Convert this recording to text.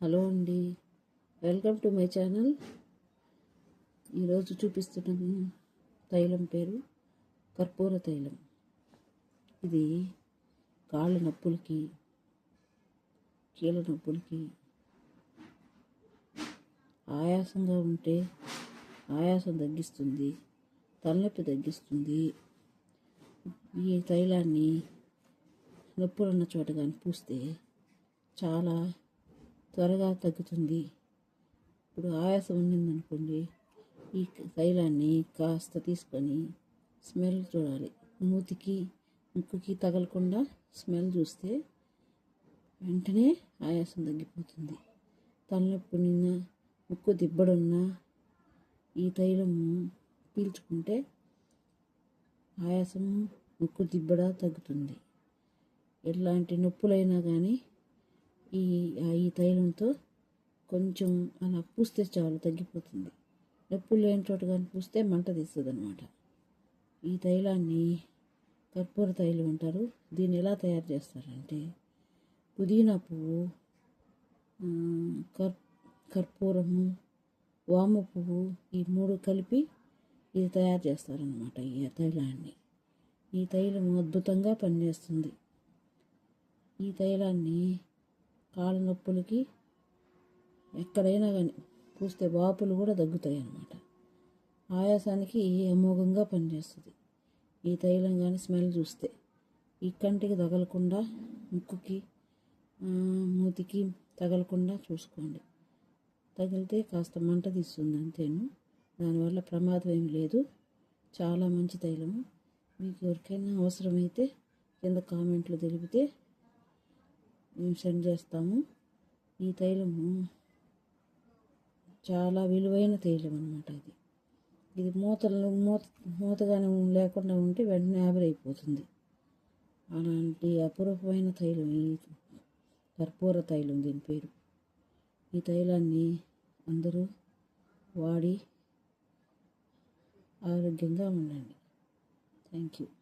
Hello అండి. Welcome to my channel. ఈరోజు చూపిస్తున్న తైలం పేరు కర్పూర తైలం. ఇది కాళ్ళ నొప్పులకి కీళ్ళ నొప్పులకి ఆయాసంగా ఉంటే ఆయాసం తగ్గిస్తుంది తలనొప్పి తగ్గిస్తుంది. ఈ తైలాన్ని నొప్పులున్న చోట కానీ పూస్తే చాలా త్వరగా తగ్గుతుంది. ఇప్పుడు ఆయాసం ఉండిందనుకోండి ఈ తైలాన్ని కాస్త తీసుకొని స్మెల్ చూడాలి. మూతికి ముక్కుకి తగలకుండా స్మెల్ చూస్తే వెంటనే ఆయాసం తగ్గిపోతుంది. తలనొప్పి నిన్న ముక్కు దిబ్బడున్నా ఈ తైలము పీల్చుకుంటే ఆయాసం ముక్కు దిబ్బడ తగ్గుతుంది. ఎలాంటి నొప్పులైనా కానీ ఈ ఈ తైలంతో కొంచెం అలా పూస్తే చాలు తగ్గిపోతుంది. నొప్పులు లేని చోట కానీ పూస్తే మంట తీస్తుంది అనమాట ఈ తైలాన్ని కర్పూర తైలం అంటారు. దీన్ని ఎలా తయారు చేస్తారంటే పుదీనా పువ్వు కర్ కర్పూరము వామ పువ్వు ఈ మూడు కలిపి ఇది తయారు చేస్తారనమాట ఈ తైలాన్ని. ఈ తైలం అద్భుతంగా పనిచేస్తుంది. ఈ తైలాన్ని కాళ్ళ నొప్పులకి ఎక్కడైనా కానీ పూస్తే వాపులు కూడా తగ్గుతాయి అన్నమాట ఆయాసానికి అమోఘంగా పనిచేస్తుంది? ఈ తైలం కానీ స్మెల్ చూస్తే ఈ కంటికి తగలకుండా ముక్కుకి మూతికి తగలకుండా చూసుకోండి. తగిలితే కాస్త మంట తీస్తుంది అంతేను. దానివల్ల ప్రమాదం ఏమి లేదు. చాలా మంచి తైలము. మీకు ఎవరికైనా అవసరమైతే కింద కామెంట్లు తెలిపితే సెండ్ చేస్తాము. ఈ తైలము చాలా విలువైన తైలం అనమాట ఇది. ఇది మూతలు మూత మూతగానే లేకుండా ఉంటే వెంటనే ఆవిరైపోతుంది అలాంటి అపూర్వమైన తైలం ఈ కర్పూర తైలం దీని పేరు. ఈ తైలాన్ని అందరూ వాడి ఆరోగ్యంగా ఉండండి. Thank you